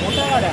मोठ्या गाड्या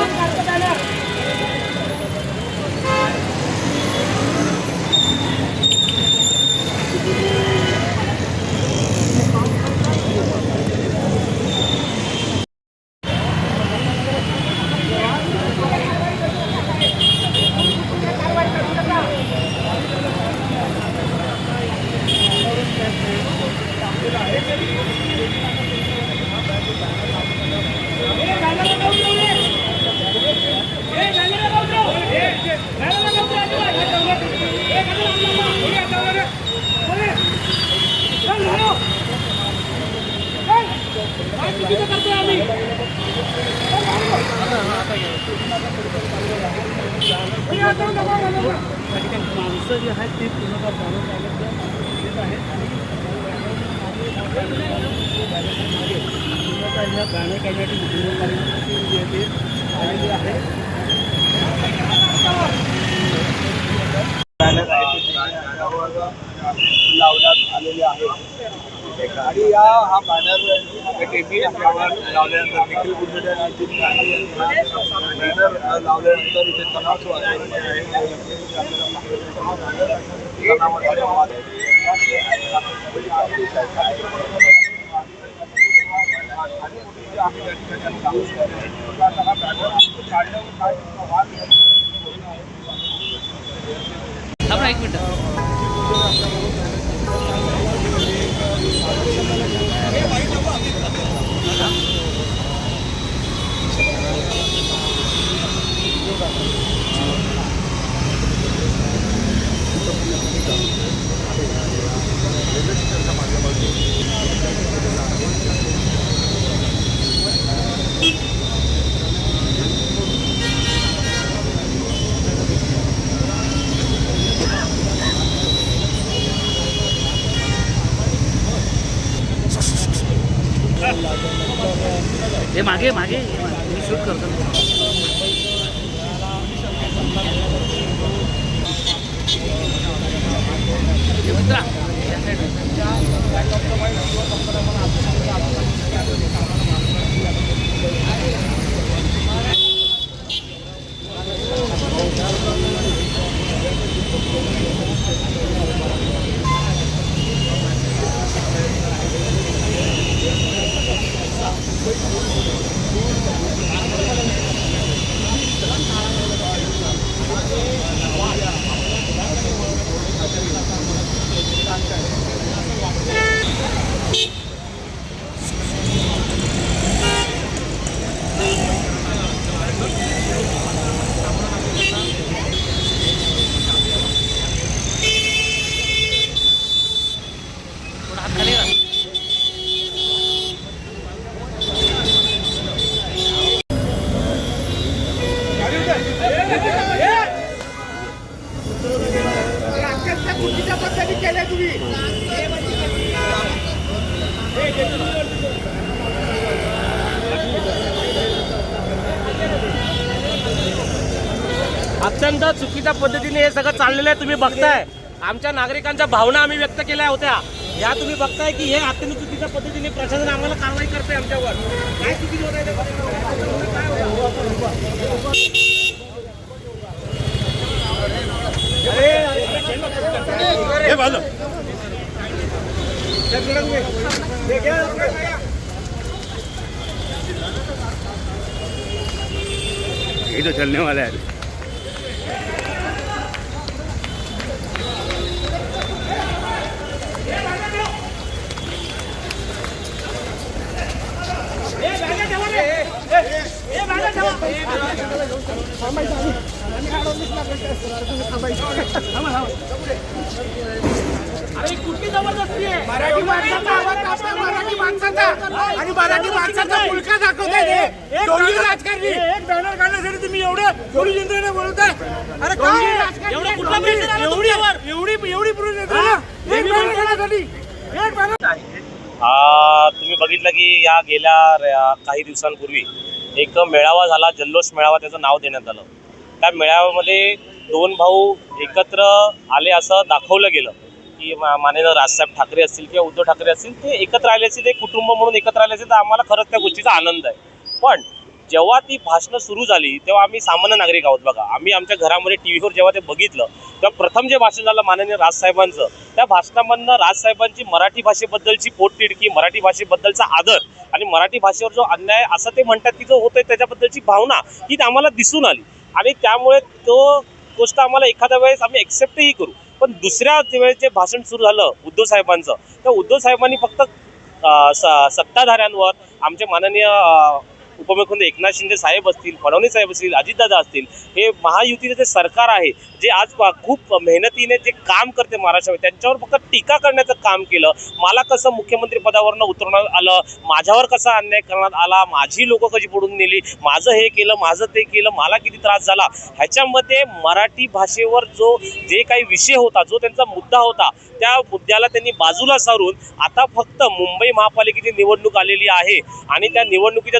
माणसं जी आहेत ती आहेत आणि पूर्णतः ह्या जी आहे आलेली आहे. लावण्यात आलेले आणि या हा बॅनर टेबी आपल्यावर लावल्यानंतर निखिल गुंडे लावल्यानंतर इथे तणावाचं वातावरण आहे आम्ही त्या ठिकाणी काढल्यावर काय वाद थांबा एक मिनिट. हे मित्रा, अत्यंत चुकीच्या पद्धतीने हे सगळं चाललेलं आहे तुम्ही बघताय. आमच्या नागरिकांच्या भावना आम्ही व्यक्त केल्या होत्या. या तुम्ही बघताय की हे अत्यंत चुकीच्या पद्धतीने प्रशासन आम्हाला कारवाई करते आमच्यावर. काय चुकीचं होत आहे बघा. काय यही तो चलने वाला है अरे कुठली जबरदस्ती आहे? मराठी माणसाचा आवाज कापला मराठी माणसाचा. आणि मराठी माणसाचा मुलगा दाखवताय हे दोन्ही राजकारणी. एक बॅनर काढण्यासाठी तुम्ही एवढे यंत्रणा बोलताय अरे काय एवढं कुठला एवढी? एवढी एक बॅनर काढण्यासाठी. एक बॅनर तुम्ही बघितलं की या गेल्या काही दिवसांपूर्वी एक मेळावा झाला जल्लोष मेळावा त्याचं नाव देण्यात आलं. त्या मेळाव्यामध्ये दोन भाऊ एकत्र आले असं दाखवलं गेलं की मा- माननीय राजसाहेब ठाकरे असतील किंवा उद्धव ठाकरे असतील ते एकत्र आले असतील एक कुटुंब म्हणून एकत्र आले असतील तर आम्हाला खरंच त्या गोष्टीचा आनंद आहे. पण जेव्हा ती भाषणं सुरू झाली तेव्हा आम्ही सामान्य नागरिक आहोत बघा. आम्ही आमच्या घरामध्ये टी व्हीवर जेव्हा ते बघितलं तेव्हा प्रथम जे भाषण झालं माननीय राजसाहेबांचं त्या भाषणामधनं राजसाहेबांची मराठी भाषेबद्दलची पोटतिडकी मराठी भाषेबद्दलचा आदर आणि मराठी भाषेवर जो अन्याय असं ते म्हणतात की जो होतोय त्याच्याबद्दलची भावना ही आम्हाला दिसून आली. आणि त्यामुळे तो गोष्ट आम्हाला एखाद्या वेळेस आम्ही एक्सेप्टही करू. पण दुसऱ्या वेळेस जे भाषण सुरू झालं उद्धव साहेबांचं तर उद्धव साहेबांनी फक्त स- सत्ताधाऱ्यांवर आमचे माननीय उपमुख्यमंत्री एकनाथ शिंदे साहेब असतील फडणवीस साहेब असतील अजितदादा असतील हे महायुतीचे जे सरकार आहे जे आज खूप मेहनतीने जे काम करते महाराष्ट्रामध्ये त्यांच्यावर फक्त टीका करण्याचं काम केलं. मला कसं मुख्यमंत्री पदावरनं उतरवण्यात आलं माझ्यावर कसा अन्याय करण्यात आला माझी लोक कशी पडून नेली माझं हे केलं माझं ते केलं मला किती त्रास झाला? ह्याच्यामध्ये मराठी भाषेवर जो जे काही विषय होता जो त्यांचा मुद्दा होता त्या मुद्द्याला त्यांनी बाजूला सारून आता फक्त मुंबई महापालिकेची निवडणूक आलेली आहे आणि त्या निवडणुकीच्या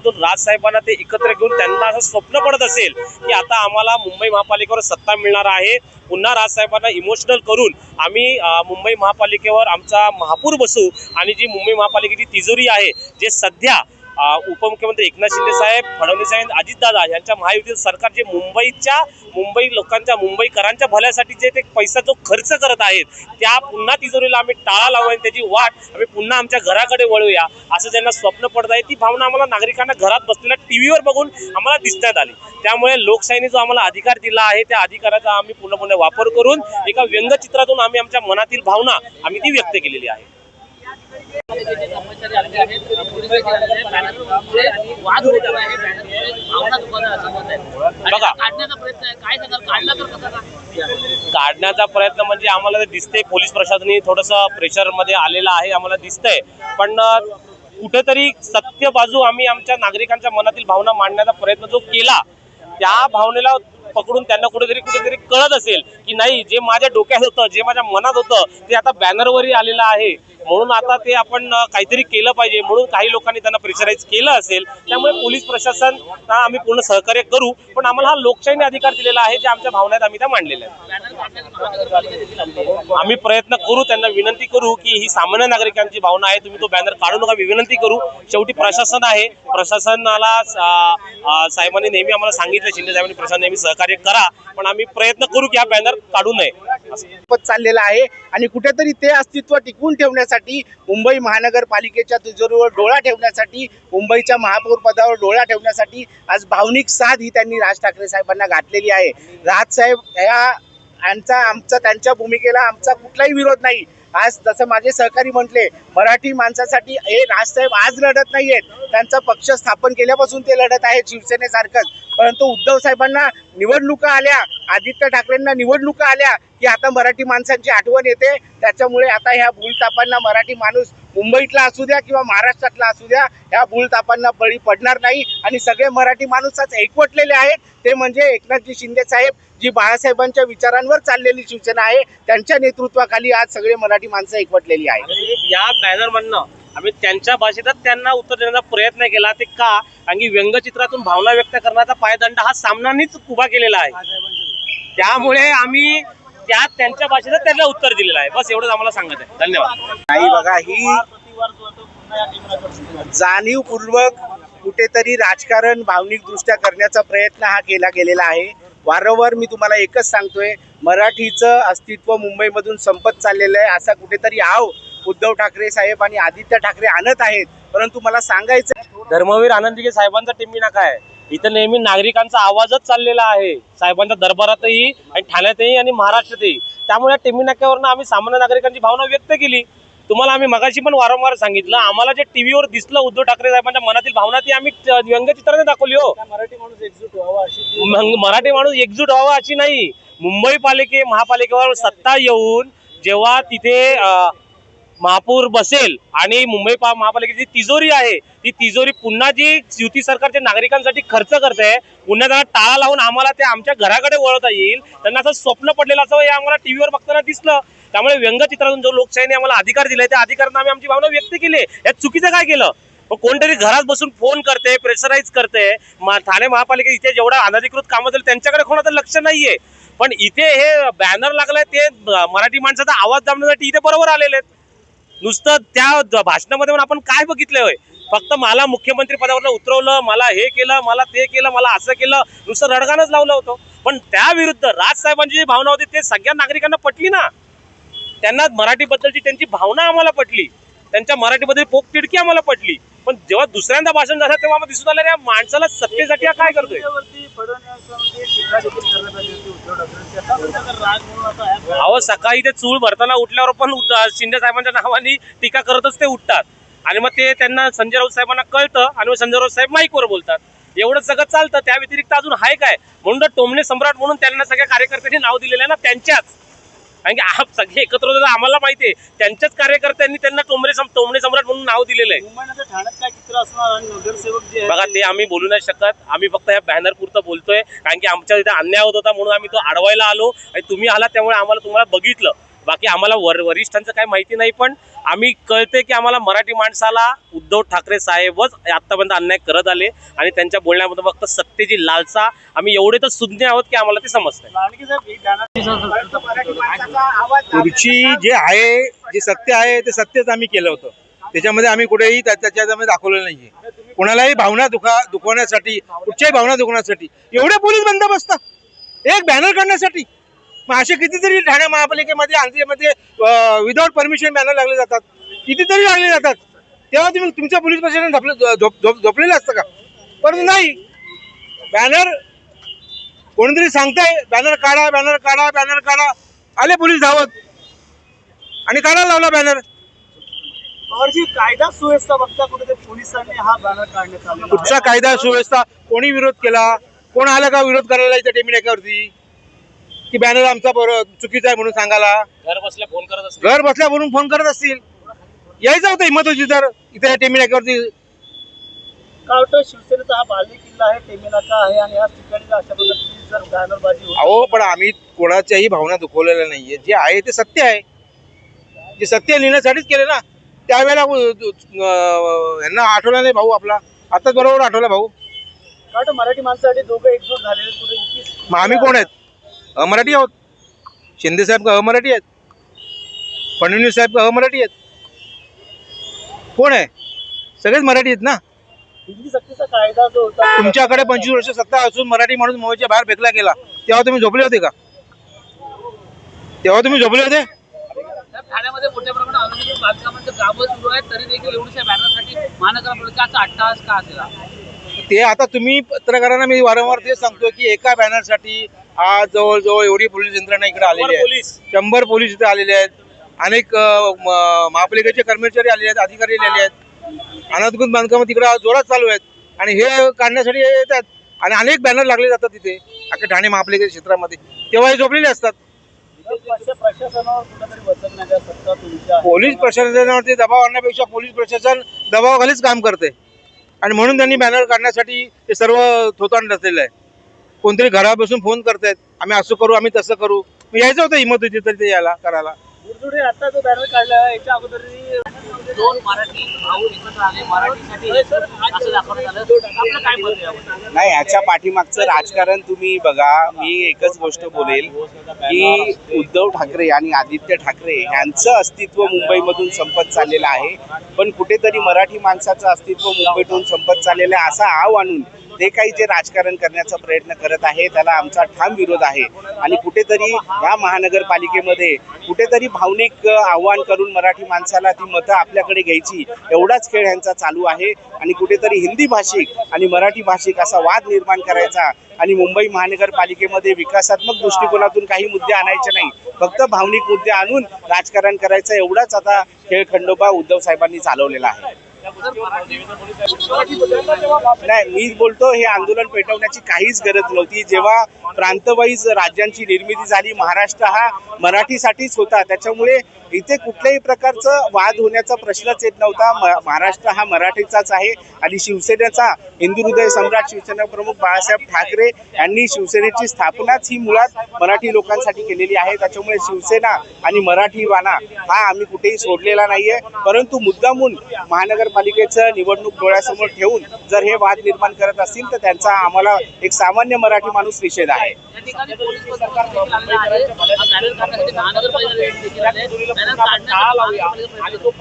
दृष्टिकोनातून राजसाहेबांना ते एकत्र घेऊन त्यांना असं स्वप्न पडत असेल की आता आम्हाला मुंबई महापालिकेवर सत्ता मिळणार आहे. पुन्हा राजसाहेबांना इमोशनल करून आम्ही मुंबई महापालिकेवर आमचा महापूर बसू आणि जी मुंबई महापालिकेची तिजोरी आहे जे सध्या उपमुख्यमंत्री एकनाथ शिंदे साहेब फडणवीस साहेब अजितदादा यांच्या महायुतीचं सरकार जे मुंबईच्या मुंबई लोकांच्या मुंबईकरांच्या भल्यासाठी जे ते पैसा जो खर्च करत आहेत त्या पुन्हा तिजोरीला आम्ही टाळा लावू आणि त्याची वाट आम्ही पुन्हा आमच्या घराकडे वळूया असं ज्यांना स्वप्न पडत आहे ती भावना आम्हाला नागरिकांना घरात बसलेल्या टी व्हीवर बघून आम्हाला दिसण्यात आली. त्यामुळे लोकशाहीने जो आम्हाला अधिकार दिला आहे त्या अधिकाराचा आम्ही पूर्णपणे वापर करून एका व्यंगचित्रातून आम्ही आमच्या मनातील भावना आम्ही ती व्यक्त केलेली आहे. बघा. काढण्याचा प्रयत्न म्हणजे आम्हाला ते दिसते पोलीस थोडस थोडंसं प्रेशरमध्ये आलेलं आहे आम्हाला दिसतंय पण कुठेतरी सत्य बाजू आम्ही आमच्या नागरिकांच्या मनातील भावना मांडण्याचा प्रयत्न जो केला त्या भावनेला पकडून त्यांना कुठेतरी कुठेतरी कळत असेल की नाही जे माझ्या डोक्यात होतं जे माझ्या मनात होतं ते आता बॅनरवरही आलेलं आहे. म्हणून आता ते आपण काहीतरी केलं पाहिजे. म्हणून काही लोकांनी त्यांना प्रेशराईज केलं असेल. त्यामुळे पोलीस प्रशासन आम्ही पूर्ण सहकार्य करू. पण आम्हाला हा लोकशाहीने अधिकार दिलेला आहे जे आमच्या भावनात आम्ही त्या मांडलेल्या आहेत. आहे आम्ही प्रयत्न करू त्यांना विनंती करू की ही सामान्य नागरिकांची भावना आहे तुम्ही तो बॅनर काढू नका आम्ही विनंती करू. शेवटी प्रशासन आहे. प्रशासनाला साहेबांनी नेहमी आम्हाला सांगितलं शिंदे साहेबांनी प्रशासन नेहमी सहकार्य करा पण आम्ही प्रयत्न करू की हा बॅनर काढू नये. असं. चाललेलं आहे आणि कुठेतरी ते अस्तित्व टिकवून ठेवण्यासाठी मुंबई महानगरपालिकेच्या तिजोरीवर डोळा ठेवण्यासाठी मुंबईच्या महापौर पदावर डोळा ठेवण्यासाठी आज भावनिक साथ ही त्यांनी राज ठाकरे साहेबांना घातलेली आहे. राजसाहेब या यांचा आमचा त्यांच्या भूमिकेला आमचा कुठलाही विरोध नाही. आज जसं माझे सहकारी म्हटले मराठी माणसासाठी हे राजसाहेब आज लढत नाहीयेत. त्यांचा पक्ष स्थापन केल्यापासून ते लढत आहेत शिवसेनेसारखंच. परंतु उद्धव साहेबांना निवडणुका आल्या आदित्य ठाकरेंना निवडणुका आल्या की आता मराठी माणसांची आठवण येते. त्याच्यामुळे आता ह्या भूलतापांना मराठी माणूस मुंबईतला असू द्या किंवा महाराष्ट्रातला असू द्या ह्या भूलतापांना बळी पडणार नाही. आणि सगळे मराठी माणूस आज एकवटलेले आहेत. ते म्हणजे एकनाथजी शिंदे साहेब जी बाळासाहेबांच्या विचारांवर चाललेली शिवसेना आहे. त्यांच्या नेतृत्वाखाली आज सगळे मराठी माणसं एकवटलेली आहेत. या बॅनर म्हणणं आम्ही त्यांच्या भाषेतच त्यांना उत्तर देण्याचा प्रयत्न केला. ते का? कारण की व्यंगचित्रातून भावना व्यक्त करण्याचा पायदंड हा सामनानेच उभा केलेला आहे. त्यामुळे आम्ही त्या त्यांच्या भाषेतच त्यांना उत्तर दिलेलं आहे. बस एवढंच आम्हाला सांगत आहे. धन्यवाद. नाही बघा ही जाणीवपूर्वक कुठेतरी राजकारण भावनिक दृष्ट्या करण्याचा प्रयत्न हा केला गेलेला आहे. वारंवार मी तुम्हाला एकच सांगतोय मराठीचं अस्तित्व मुंबईमधून संपत चाललेलं आहे. असा कुठेतरी आव उद्धव ठाकरे साहेब आणि आदित्य ठाकरे आणत आहेत. परंतु मला सांगायचं धर्मवीर आनंदीगे साहेबांचा टिम्मी नाका आहे. इथं नेहमी नागरिकांचा आवाजच चाललेला आहे. साहेबांच्या दरबारातही आणि ठाण्यातही आणि महाराष्ट्रातही. त्यामुळे या टिम्मी नाक्यावरनं आम्ही सामान्य नागरिकांची भावना व्यक्त केली. तुम्हाला आम्ही मगाशी पण वारंवार सांगितलं आम्हाला जे टीव्हीवर दिसलं उद्धव ठाकरे साहेबांच्या मनातील भावना ती आम्ही व्यंगचित्राने दाखवली हो. मराठी माणूस एकजूट व्हावा अशी मराठी माणूस एकजूट व्हावा अशी नाही. मुंबई पालिके महापालिकेवर सत्ता येऊन जेव्हा तिथे महापूर बसेल आणि मुंबई पा- महापालिकेची तिजोरी आहे ती तिजोरी पुन्हा जी युती सरकारच्या नागरिकांसाठी खर्च करते पुन्हा त्यांना टाळा लावून आम्हाला ते आमच्या घराकडे वळवता येईल. त्यांना असं स्वप्न पडलेलं असं हे आम्हाला टीव्हीवर बघताना दिसलं. त्यामुळे व्यंगचित्रातून जो लोकशाहीने आम्हाला अधिकार दिलाय त्या अधिकारांना आम्ही आमची भावना व्यक्त केली. यात चुकीचं काय केलं? मग कोणतरी घरात बसून फोन करते प्रेशराईज करते. ठाणे महापालिके इथे जेवढा अनधिकृत कामं झाली त्यांच्याकडे कोणाचं लक्ष नाहीये. पण इथे हे बॅनर लागलाय ते मराठी माणसाचा आवाज दाबण्यासाठी इथे बरोबर आलेले आहेत. नुसतं त्या भाषणामध्ये म्हणून आपण काय बघितलं होय? फक्त मला मुख्यमंत्री पदावर उतरवलं मला हे केलं मला ते केलं मला असं केलं नुसतं रडगाणच लावलं होतं. पण त्याविरुद्ध राजसाहेबांची जी भावना होती ते सगळ्या नागरिकांना पटली ना? त्यांना मराठीबद्दलची त्यांची भावना आम्हाला पटली. त्यांच्या मराठीबद्दल पोक तिडकी आम्हाला पटली. पण जेव्हा दुसऱ्यांदा भाषण झालं तेव्हा आम्हाला दिसून आलं या माणसाला सत्तेसाठी हा काय करतोय? अहो सकाळी ते चूळ भरताना उठल्यावर पण शिंदे साहेबांच्या नावाने टीका करतच ते उठतात. आणि मग ते त्यांना संजय राऊत साहेबांना कळतं आणि मग संजय राऊत साहेब माईकवर बोलतात. एवढं सगळं चालतं त्या व्यतिरिक्त अजून आहे काय? म्हणून टोमणे सम्राट म्हणून त्यांना सगळ्या कार्यकर्त्यांनी नाव दिलेलं आहे ना त्यांच्याच. कारण की आप सगळे एकत्र होते आम्हाला माहिती आहे. त्यांच्याच कार्यकर्त्यांनी त्यांना टोमणे सम- टोमणे सम्राट म्हणून नाव दिलेलं आहे. ठाण्यात काय चित्र असणार? आणि नगरसेवक जे बघा ते? आम्ही बोलू नाही शकत. आम्ही फक्त या बॅनर पुरतं बोलतोय. कारण की आमच्या इथे अन्याय होत होता म्हणून आम्ही तो अडवायला आलो. आणि तुम्ही आलात त्यामुळे आम्हाला तुम्हाला बघितलं. बाकी आम्हाला वर वरिष्ठांचं काही माहिती नाही पण आम्ही कळते की आम्हाला मराठी माणसाला उद्धव ठाकरे साहेबच आतापर्यंत अन्याय करत आले आणि त्यांच्या बोलण्यामध्ये फक्त सत्तेची लालसा आम्ही एवढे तर सुज्ञ आहोत की आम्हाला ते ही आवाज खुर्ची जे आहे जे सत्य आहे ते सत्यच आम्ही केलं होतं. त्याच्यामध्ये आम्ही कुठेही त्या- त्याच्यामध्ये दाखवलेलं नाहीये. कोणालाही भावना दुखा दुखवण्यासाठी कुठच्याही भावना दुखवण्यासाठी एवढे पोलीस बंदोबस्त एक बॅनर काढण्यासाठी. मग असे कितीतरी ठाणे महापालिकेमध्ये आंध्रमध्ये विदाऊट परमिशन बॅनर लागले जातात. कितीतरी लागले जातात. तेव्हा तुम्ही तुमच्या पोलीस प्रशासन झोपले झोप झोप- झोपलेलं असतं का? परंतु नाही. बॅनर कोणीतरी सांगताय बॅनर काढा बॅनर काढा बॅनर काढा. आले पोलीस धावत. आणि काढायला लावला बॅनर कायदा सुव्यवस्था बघता कुठेतरी पोलिसांनी हा बॅनर काढण्यात आला कुठचा कायदा सुव्यवस्था? कोणी विरोध केला? कोण आला का विरोध करायला इथे टेमिनाक्यावरती की बॅनर आमचा बरोबर चुकीचा आहे म्हणून सांगायला. घर बसल्या फोन करत असते घर बसल्या म्हणून फोन करत असतील. यायचं होतं हिंमत होती तर. इथे टेमिनाक्यावरती काय वाटतं शिवसेनेचा हा बाले किल्ला आहे टेमिनाका आहे आणि याच ठिकाणी जर अशा प्रकारची जर बॅनरबाजी होत अहो पण आम्ही कोणाच्याही भावना दुखवलेल्या नाहीये. जे आहे ते सत्य आहे. जे सत्य लिहिण्यासाठीच केले ना त्यावेळेला अं, यांना आठवला नाही भाऊ आपला. आताच बरोबर आठवला भाऊ. काय वाटतं मराठी माणसासाठी दोघं एकजूट झालेले कुठे? मग आम्ही कोण आहेत? अमराठी आहोत. शिंदे साहेब का अमराठी आहेत? फडणवीस साहेब का अमराठी आहेत? कोण आहे? सगळेच मराठी आहेत ना? कायदा जो होता तुमच्याकडे पंचवीस वर्ष सत्ता असून मराठी माणूस मुंबईच्या बाहेर फेकला गेला. तेव्हा तुम्ही झोपले होते का? तेव्हा तुम्ही झोपले होते? ठाण्यामध्ये मोठ्या प्रमाणात बांधकामांचं कामं सुरू आहेत तरी देखील एवढ्या बॅनरसाठी महानगरपालिका अट्टाहास का असेल ते आता तुम्ही पत्रकारांना मी वारंवार ते सांगतो की एका बॅनरसाठी आज जवळजवळ एवढी पोलीस यंत्रणा इकडे आलेली आहे. शंभर पोलीस इथे आलेले आहेत. अनेक महापालिकेचे कर्मचारी आलेले आहेत अधिकारी आलेले आहेत. अनधिकृत बांधकामं तिकडे जोरात चालू आहेत. आणि हे काढण्यासाठी येतात. आणि अनेक बॅनर लागले जातात तिथे अख्ख्या ठाणे महापालिकेच्या क्षेत्रामध्ये. तेव्हा हे झोपलेले असतात. पोलीस प्रशासनावरती दबाव आणण्यापेक्षा पोलीस प्रशासन दबावाखालीच काम करते आणि म्हणून त्यांनी बॅनर काढण्यासाठी हे सर्व थोतांड रचलेलं आहे. कोणतरी घरात बसून फोन करतायत. आम्ही असं करू आम्ही तसं करू. मग यायचं होतं हिंमत होती तरी ते यायला करायला. बुरजुडे आता जो बॅनर काढला आहे, याच्या अगोदर दोन मराठी भाऊ एकत्र आले मराठीसाठी असं दाखवण्यात आलं. आपलं काय मत आहे याबद्दल? नाही याच्या पाठीमागचं राजकारण तुम्ही बघा मी एकच गोष्ट बोलेल की उद्धव ठाकरे आणि आदित्य ठाकरे यांचं अस्तित्व मुंबईमधून संपत चाललेलं आहे. पण कुठेतरी मराठी माणसाचं अस्तित्व मुंबईतून संपत चाललेलं आहे असा आव आणून जे काही जे राजकारण करण्याचा प्रयत्न करत आहे त्याला आमचा ठाम विरोध आहे. आणि कुठेतरी या महानगरपालिकेमध्ये कुठेतरी भावनिक आव्हान करून मराठी माणसाला ती मतं आपल्याकडे घ्यायची एवढाच खेळ ह्यांचा चालू आहे. आणि कुठेतरी हिंदी भाषिक आणि मराठी भाषिक असा वाद निर्माण करायचा आणि मुंबई महानगरपालिकेमध्ये विकासात्मक दृष्टिकोनातून काही मुद्दे आणायचे नाही. फक्त भावनिक मुद्दे आणून राजकारण करायचं एवढाच आता खेळ खंडोबा उद्धव साहेबांनी चालवलेला आहे. नाही मी बोलतो हे आंदोलन पेटवण्याची काहीच गरज नव्हती. जेव्हा प्रांतवाईज राज्यांची निर्मिती झाली महाराष्ट्र हा मराठीसाठीच होता. त्याच्यामुळे इथे कुठल्याही प्रकारचं वाद होण्याचा प्रश्नच येत नव्हता. म- महाराष्ट्र हा मराठीचाच आहे आणि शिवसेनेचा हिंदू हृदय सम्राट शिवसेना प्रमुख बाळासाहेब ठाकरे यांनी शिवसेनेची स्थापनाच ही मुळात मराठी लोकांसाठी केलेली आहे. त्याच्यामुळे शिवसेना आणि मराठी वाना हा आम्ही कुठेही सोडलेला नाहीये. परंतु मुद्दामून महानगरपालिकेचं निवडणूक डोळ्यासमोर ठेवून जर हे वाद निर्माण करत असतील तर त्यांचा आम्हाला एक सामान्य मराठी माणूस निषेध आहे.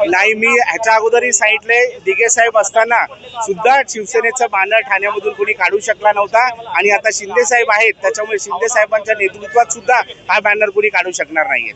नाही मी ह्याच्या अगोदरही सांगितले दिगे साहेब असताना सुद्धा शिवसेनेचं बॅनर ठाण्यामधून कोणी काढू शकला नव्हता आणि आता शिंदे साहेब आहेत त्याच्यामुळे शिंदे साहेबांच्या नेतृत्वात सुद्धा हा बॅनर कोणी काढू शकणार नाहीये.